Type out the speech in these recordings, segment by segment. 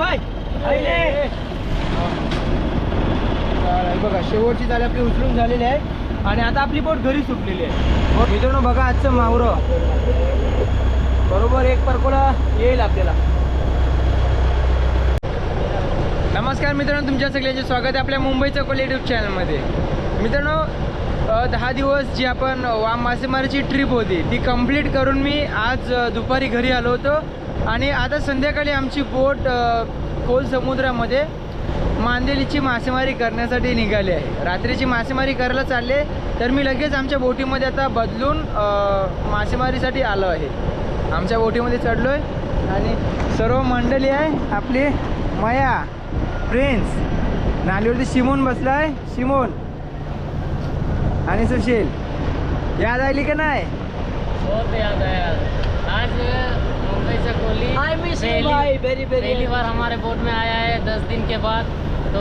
हे बघा शेवटची जाळी आपली उचलून झालेली आहे. आणि आता आपली बोट घरी सुटलेली आहे. मित्रांनो बघा आजचं मावरं. बरोबर एक परकोला येईल आपल्याला. नमस्कार मित्रांनो तुमच्या सगळ्यांचे स्वागत आहे आपल्या मुंबईचं कोल चॅनलमध्ये मित्रांनो दहा दिवस जी आपण वाम मासेमारीची ट्रिप होती ती कंप्लीट करून मी आज दुपारी घरी आलो होतो. आणि आता संध्याकाळी आमची बोट खोल समुद्रामध्ये मांदेलीची मासेमारी करण्यासाठी निघाली आहे. रात्रीची मासेमारी करायला चालले तर मी लगेच आमच्या बोटीमध्ये आता बदलून मासेमारीसाठी आलो आहे. आमच्या बोटीमध्ये चढलो आहे आणि सर्व मंडळी आहे आपली माया प्रिन्स नालीवरती शिमोन बसला आहे शिमोन. आणि सुशील याद आली का नाही? हो, याद आज पहली- बार हमारे बोट में आया है दस दिन के बाद तो।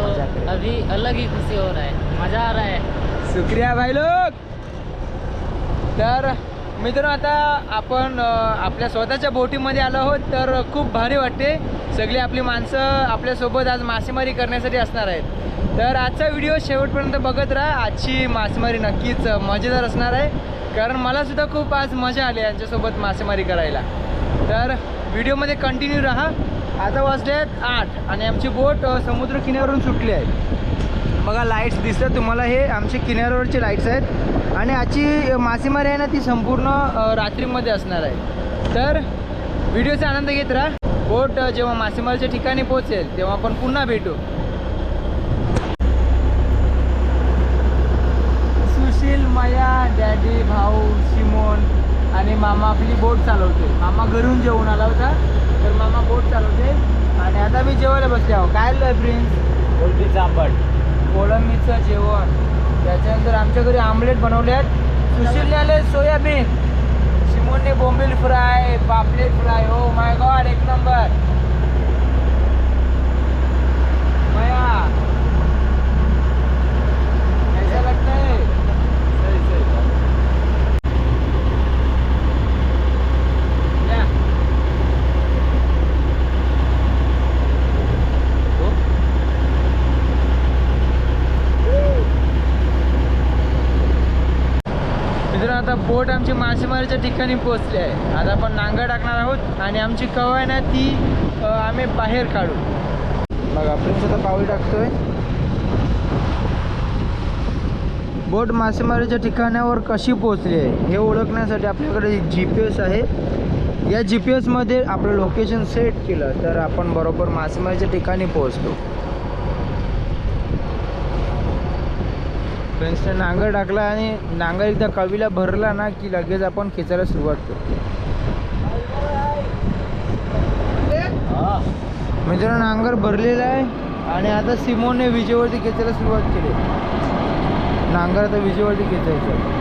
अभी अलग ही खुशी हो रहा है मजा आ रहा है। शुक्रिया भाई लोक तर मित्रांनो आता आपण आपल्या स्वतःच्या बोटीमध्ये आलो आहोत तर खूप भारी वाटते. सगळी आपली माणसं आपल्यासोबत आज मासेमारी करण्यासाठी असणार आहेत. तर आजचा व्हिडिओ शेवटपर्यंत बघत राहा. आजची मासेमारी नक्कीच मजेदार असणार आहे. कारण मला सुद्धा खूप आज मजा आली यांच्यासोबत मासेमारी करायला. तर व्हिडिओमध्ये कंटिन्यू राहा. आता वाजले आहेत आठ आणि आमची बोट समुद्र किनाऱ्यावरून सुटली आहे. बघा लाईट्स दिसतात. तुम्हाला हे आमचे किनाऱ्यावरचे लाईट्स आहेत. आणि आजची मासेमारी आहे ना ती संपूर्ण रात्रीमध्ये असणार आहे. तर व्हिडिओचा आनंद घेत राहा. बोट जेव्हा मासेमारीच्या ठिकाणी पोहोचेल तेव्हा आपण पुन्हा भेटू. सुशील माया डॅडी भाऊ शिमोन आणि मामा आपली बोट चालवते. मामा घरून जेवून आला होता तर मामा बोट चालवते. आणि आता मी जेवायला बसले आहो. काय आलं प्रिन्स उलटी चांबट कोळंबीचं जेवण. त्याच्यानंतर आमच्या घरी आमलेट बनवले आहेत. सुशीलने आले सोयाबीन शिमोनने बोंबील फ्राय पापलेट फ्राय. हो माय गॉड एक नंबर. मया. कैसा लगता है सही सही या. हो. मित्रांनो आता बोट आमची मासेमारीच्या ठिकाणी पोहोचली आहे. आता आपण नांगर टाकणार आहोत आणि आमची कवा आहे ना ती आम्ही बाहेर काढू. बघा प्रिन्स आता पाऊल टाकतोय. बोट मासेमारीच्या ठिकाणावर कशी पोहोचली आहे हे ओळखण्यासाठी आपल्याकडे जी पी एस आहे. या जी पी एसमध्ये आपलं लोकेशन सेट केलं तर आपण बरोबर मासेमारीच्या ठिकाणी पोहोचतो फ्रेंड्सने नांगर टाकला आणि नांगर एकदा कवीला भरला ना की लगेच आपण खेचायला सुरुवात करतो. मित्र नांगर भरलेला आहे आणि आता सिमोनने विजेवरती खेचायला सुरुवात केली. नांगर आता विजेवरती खेचायचं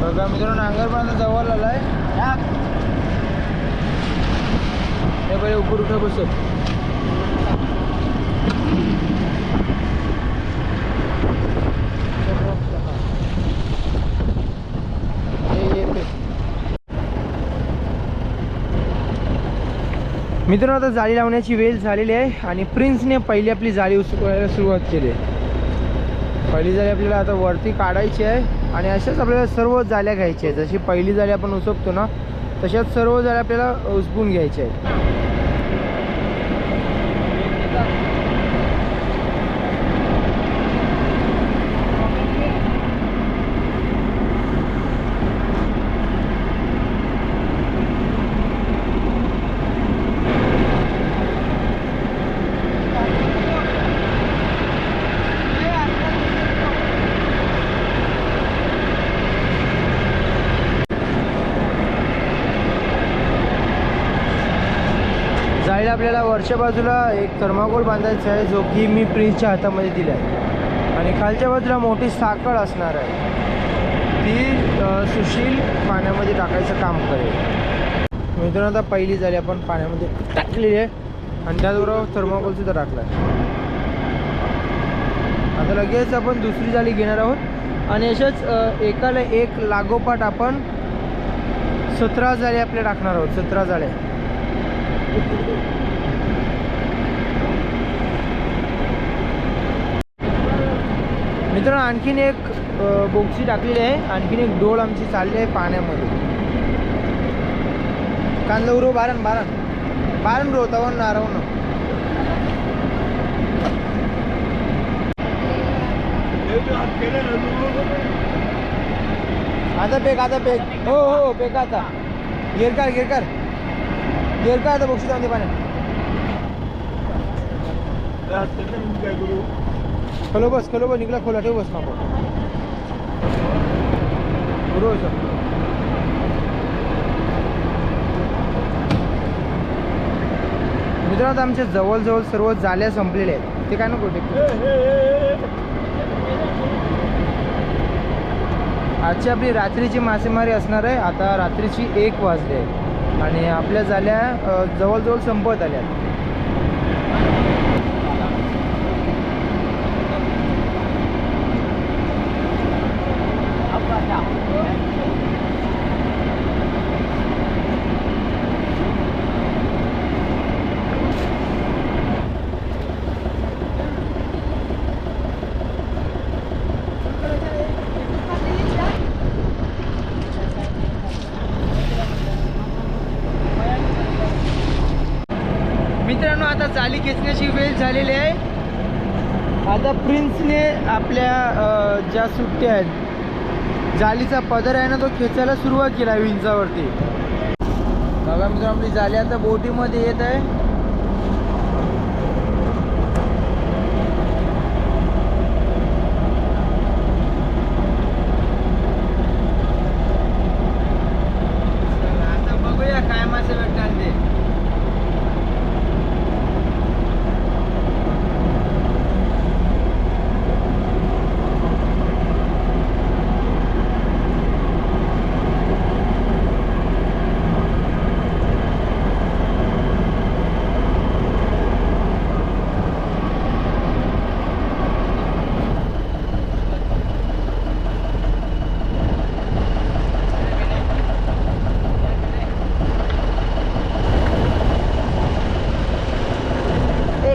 बघा मित्रांनो नांगर पण आता जवळ आलाय हे पहिले उपर मित्रांनो आता जाळी लावण्याची वेळ झालेली आहे आणि प्रिन्सने पहिली आपली जाळी उसवायला सुरुवात केली आहे. पहिली जाळी आपल्याला आता वरती काढायची आहे आणि अशाच आपल्याला सर्व जाळ्या घ्यायच्या आहेत. जशी पहिली जाळी आपण उसकतो ना तशाच सर्व जाळ्या आपल्याला उसकून घ्यायच्या आहेत. Thank you. आपल्याला वरच्या बाजूला एक थर्माकोल बांधायचा आहे जो की मी प्रिन्सच्या हातामध्ये दिला आहे. आणि खालच्या बाजूला मोठी साखळ असणार आहे. ती सुशील पाण्यामध्ये टाकायचं काम करेल. मित्रांनो आता पहिली झाली आपण पाण्यामध्ये टाकलेली आहे. आणि त्याचबरोबर थर्माकोल सुद्धा टाकला आहे. आता लगेच आपण दुसरी जाळी घेणार आहोत. आणि अशाच एकाला एक लागोपाठ आपण सतरा जाळी आपल्या टाकणार आहोत. सतरा जाळे मित्रांनो आणखीन एक बोक्सी टाकलेली आहे. आणखीन एक डोळ आमची चालली आहे पाण्यामध्ये. कांदा उरो बारण बारण. बारण रो तवन रावण आता पेक आता पेक हो हो, हो पेक आता. गिरकार गिरकार गिरकार आता बोक्सी जाऊन दे पाण्यात खलो बस खलो बस निघला खोला ठेव बस नको रोज मित्रांनो आता आमच्या जवळजवळ सर्व जाल्या संपलेल्या आहेत. ते काय नको टेक आजची आपली रात्रीची मासेमारी असणार आहे. आता रात्रीची एक वाजली आहे आणि आपल्या जाल्या जवळजवळ संपत आल्या मित्रांनो आता जाली खेचण्याची वेळ झालेली आहे आता प्रिन्सने आपल्या ज्या सुट्ट्या आहेत जालीचा पदर आहे ना तो खेचायला सुरुवात केला आहे विंचावरती. बघा मित्रांनो आपली जाली आता बोटीमध्ये येत आहे आता बघूया काय मासे भेटतात ते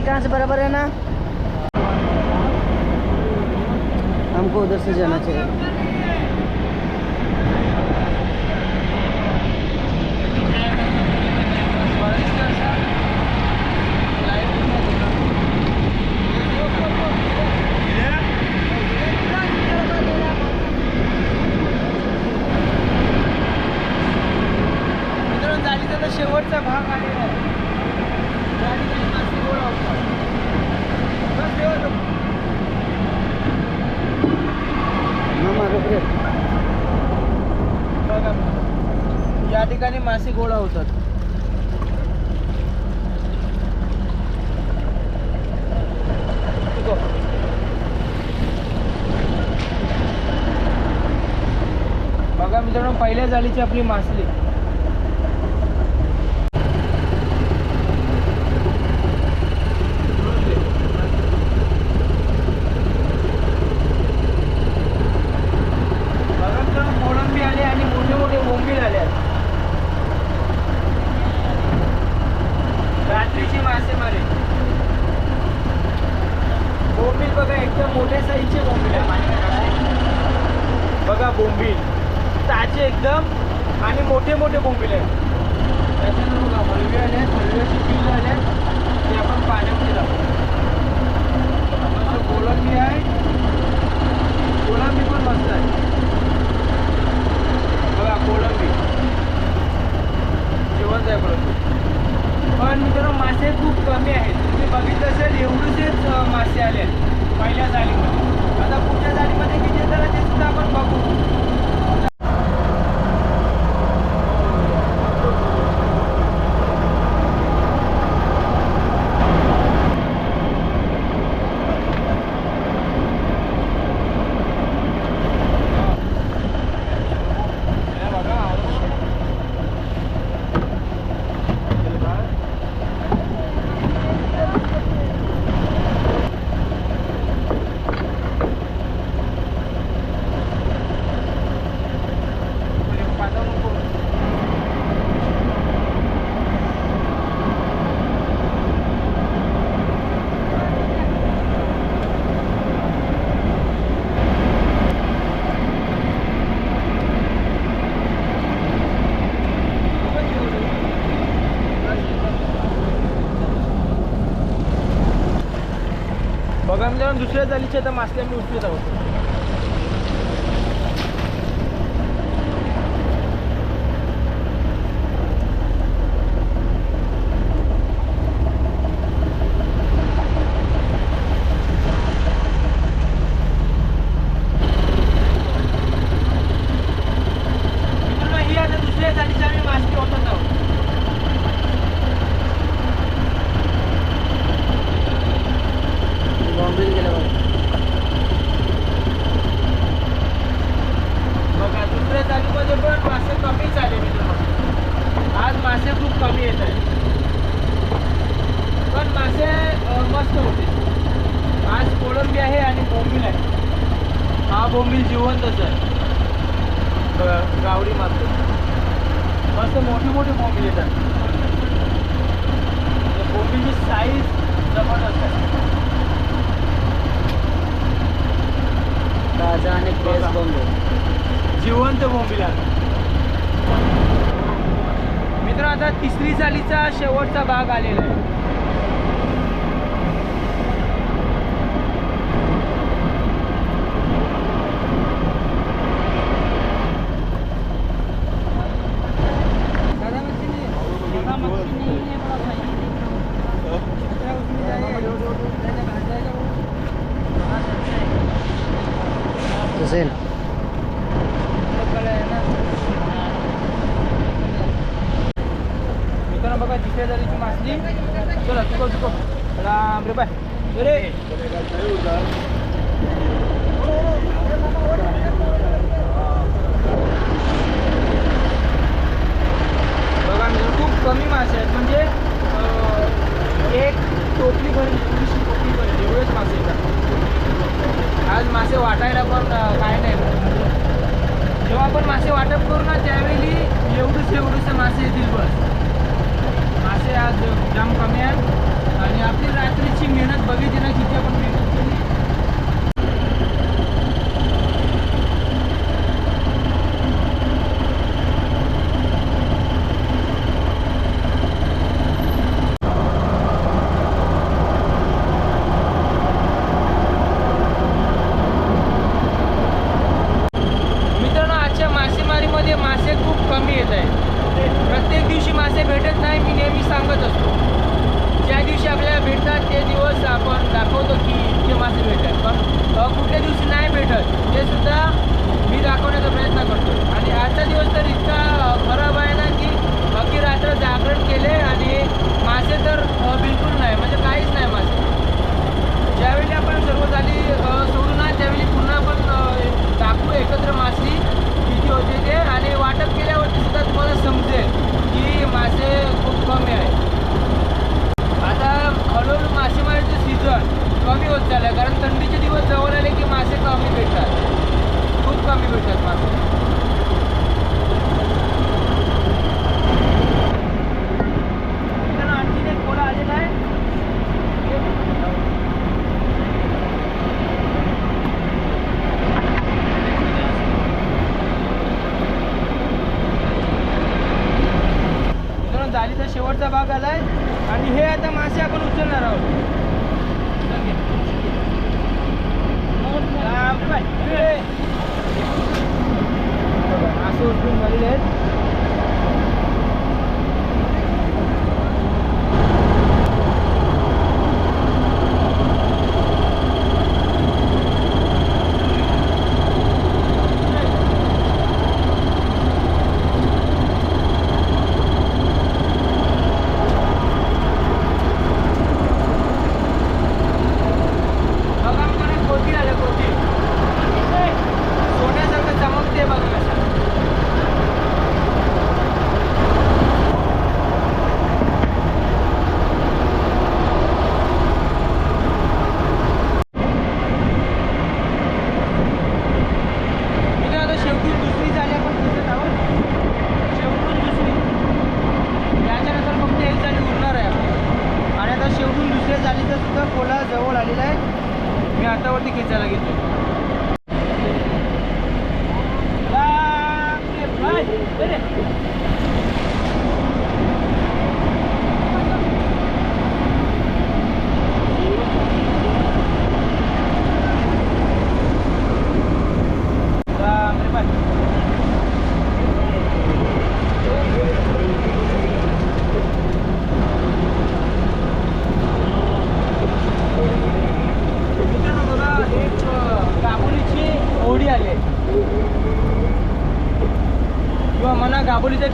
ए कहाँ से बराबर है ना? हमको उधर से जाना चाहिए। शेवटचा भाग आलेला आहे त्या ठिकाणी मासे गोळा होतात. बस शेवट. मामा रुक रे बघा या ठिकाणी मासे गोळा होतात. बघा मित्रांनो पहिल्या जाळीची आपली मासली बघा मित्रांनो कोळंबी आले आणि मोठे मोठे बोंबील आले आहेत. रात्रीची मासेमारी बोंबील बघा एकदम मोठ्या साईजचे बोंबील आहे बघा बोंबील ताजे एकदम आणि मोठे मोठे बोंबील आहेत. त्याच्यानंतर बघा हलवे आले आहेत हलव्याची पिल्ल आले आहेत ते आपण पाण्यामध्ये टाकू गोलंबी आहे कोलंबी पण मस्त आहे बघा कोळंबी जिवंत आहे परंतु पण मित्रांनो मासे खूप कमी आहेत. तुम्ही बघितलं असेल एवढेच मासे आले आहेत. पहिल्या जाळीमध्ये. आता पुढच्या जाळीमध्ये किती येतात ते सुद्धा आपण बघू. दुसऱ्या जालीच्या आता मासल्या मी उचलत आहोत बोंबील जिवंतच आहे. गावडी मात्र. मस्त मोठी मोठी बोंबील येतात. कोंबडीची साईज जबरदस्त आहे. ताजा आणि फ्रेश बोंबे जिवंत बोंबीला मित्र आता तिसरी चालीचा शेवटचा भाग आलेला आहे. sen. Kita nak pakai cerita dari Cuma Slim. Sudah cukup cukup. Dalam berapa? Beri.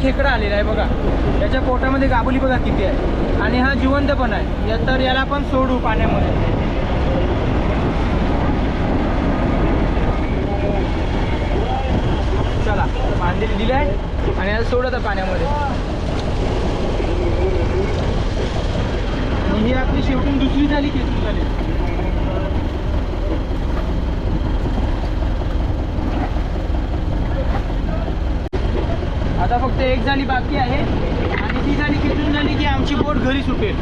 खेकडा आलेला आहे बघा. त्याच्या पोटामध्ये गाबुली बघा किती आहे. आणि हा जिवंत पण आहे. या- तर याला आपण सोडू पाण्यामध्ये चला बांधील दिली आहे. आणि याला सोडत आहे पाण्यामध्ये. आणि ही आपली शेवटून दुसरी झाली खेचून झाली? आता फक्त एक झाली बाकी आहे. आणि ती झाली खेचून झाली की आमची बोट घरी सुटेल.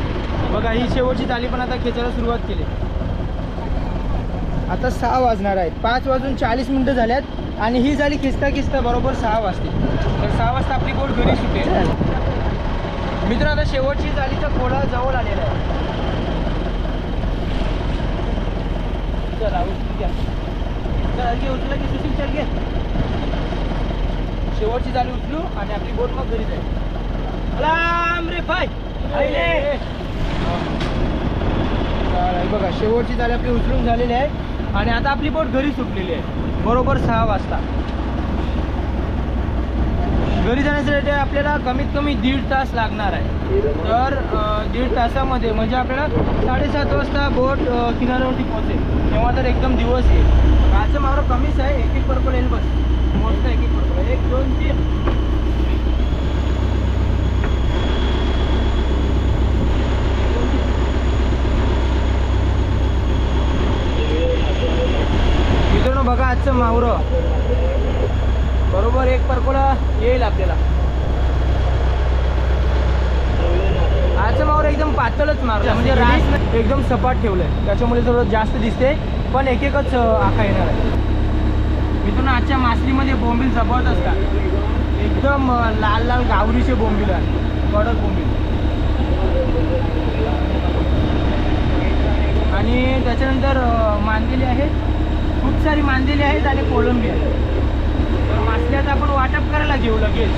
बघा ही शेवटची जाळी पण आता खेचायला सुरुवात केली. आता सहा वाजणार आहेत. पाच वाजून चाळीस मिनटं झाल्यात आणि ही जाळी खिचता खिचता बरोबर सहा वाजते तर सहा वाजता आपली बोट घरी सुटेल. मित्र आता शेवटची जालीचा खोडा जवळ आलेला आहे चला उचल घ्या. चल घे उचला की सुशील चल घे. शेवटची जाळी उचलू आणि आपली बोट मग घरी जाईल. लांब रे पाय बघा शेवटची जाळी आपली उचलून झालेली आहे. आणि आता आपली बोट घरी सुटलेली आहे. बरोबर सहा वाजता. घरी जाण्यासाठी आपल्याला कमीत कमी दीड तास लागणार आहे. तर दीड तासामध्ये म्हणजे आपल्याला साडेसात वाजता बोट किनाऱ्यावरती पोहोचेल. तेव्हा तर एकदम दिवस येईल. कालचं मात्र कमीच आहे. एक एक पर्पल येईल बस. एक दोन तीन. मित्रांनो बघा आजचं मावरं. बरोबर एक परकोला येईल आपल्याला. आजचं मावर एकदम पातळच मारलं. म्हणजे रास एकदम सपाट ठेवलंय. त्याच्यामुळे थोडं जास्त दिसते. पण एक एकच आखा येणार आहे. मित्रांनो आजच्या मासलीमध्ये बोंबील जबरदस्त असतात. एकदम लाल लाल गावरीचे बोंबील आहे कडक बोंबील. आणि त्याच्यानंतर मांदेली आहेत. खूप सारी मांदेली आहेत आणि कोलंबी आहे तर मासल्याचं आपण वाटप करायला घेऊ लगेच.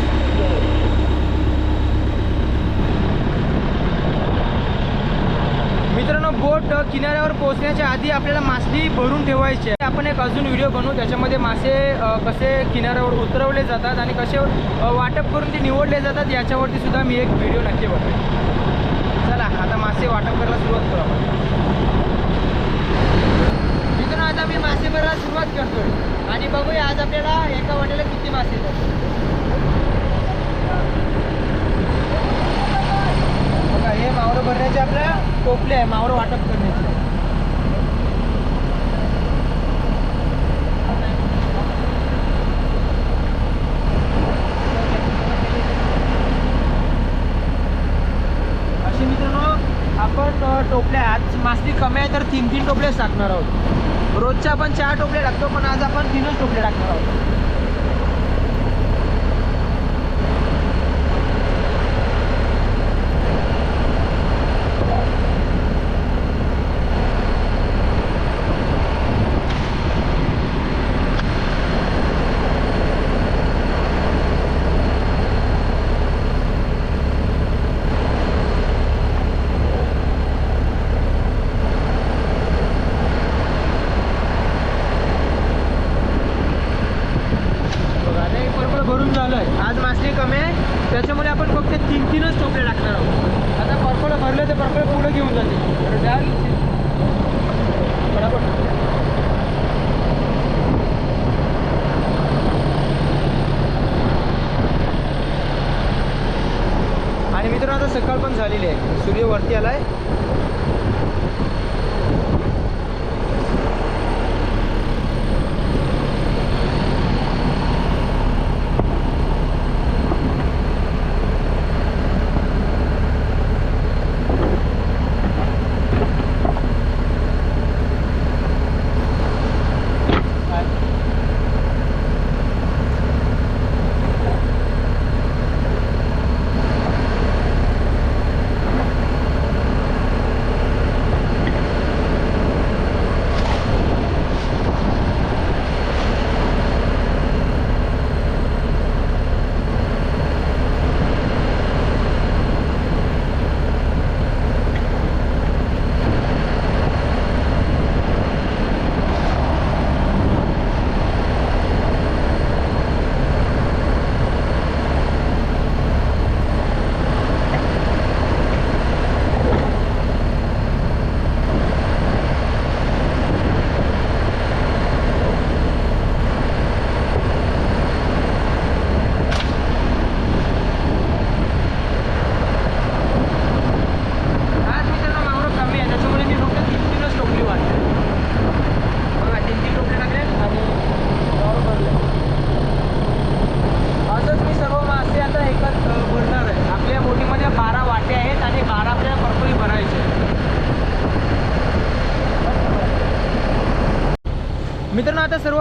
मित्रांनो बोट किनाऱ्यावर पोहोचण्याच्या आधी आपल्याला मासली भरून ठेवायची आहे. आपण एक अजून व्हिडिओ बनवू. त्याच्यामध्ये मासे कसे किनाऱ्यावर उतरवले जातात आणि कसे वाटप करून ते निवडले जातात याच्यावरती सुद्धा मी एक व्हिडिओ नक्की बनवेन चला आता मासे वाटप करायला सुरुवात करू आपण. मित्रांनो आता मी मासे भरायला सुरुवात करतोय. आणि बघूया आज आपल्याला एका वाट्याला किती मासे येतात. हे मावरं भरण्याचे आपल्या टोपले आहे मावरं वाटप करण्याचे. असे मित्रांनो आपण टोपल्या आज मासली कमी आहे तर तीन तीन टोपलेच टाकणार आहोत. रोजच्या आपण चार टोपले टाकतो पण आज आपण तीनच टोपले टाकणार आहोत.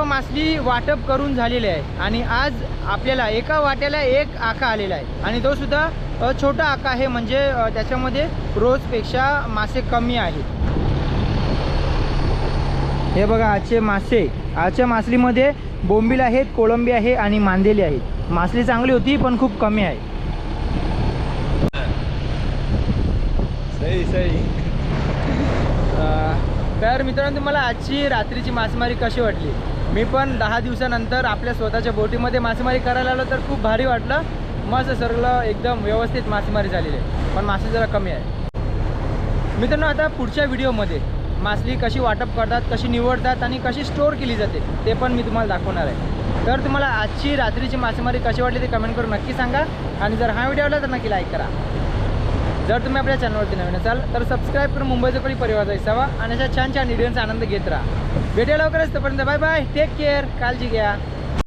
मासली वाटप करून झालेले आहे. आणि आज आपल्याला एका वाट्याला एक आका आलेला आहे. आणि तो सुद्धा छोटा आका आहे. म्हणजे त्याच्यामध्ये रोजपेक्षा मासे कमी आहेत. हे बघा आजचे मासे. आजच्या मासलीमध्ये बोंबील आहेत कोळंबी आहे आणि मांदेली आहेत. मासली चांगली होती पण खूप कमी आहे. सही सही तर मित्रांनो तुम्हाला आजची रात्रीची मासेमारी कशी वाटली? मी पण दहा दिवसानंतर आपल्या स्वतःच्या बोटीमध्ये मासेमारी करायला आलो तर खूप भारी वाटलं. मस्त सगळं एकदम व्यवस्थित मासेमारी झालेली आहे. पण मासे जरा कमी आहे. मित्रांनो आता पुढच्या व्हिडिओमध्ये मासली कशी वाटप करतात कशी निवडतात आणि कशी स्टोअर केली जाते ते पण मी तुम्हाला दाखवणार आहे. तर तुम्हाला आजची रात्रीची मासेमारी कशी वाटली ते कमेंट करून नक्की सांगा. आणि जर हा व्हिडिओ आवडला तर नक्की लाईक करा. जर तुम्ही आपल्या चॅनलवरती नवीन असाल तर सबस्क्राईब करून मुंबईचा कोणी परिवाराचा हिसावा आणि अशा छान छान व्हिडिओंचा आनंद घेत राहा. भेटूया लवकरच तोपर्यंत बाय बाय टेक केअर काळजी घ्या.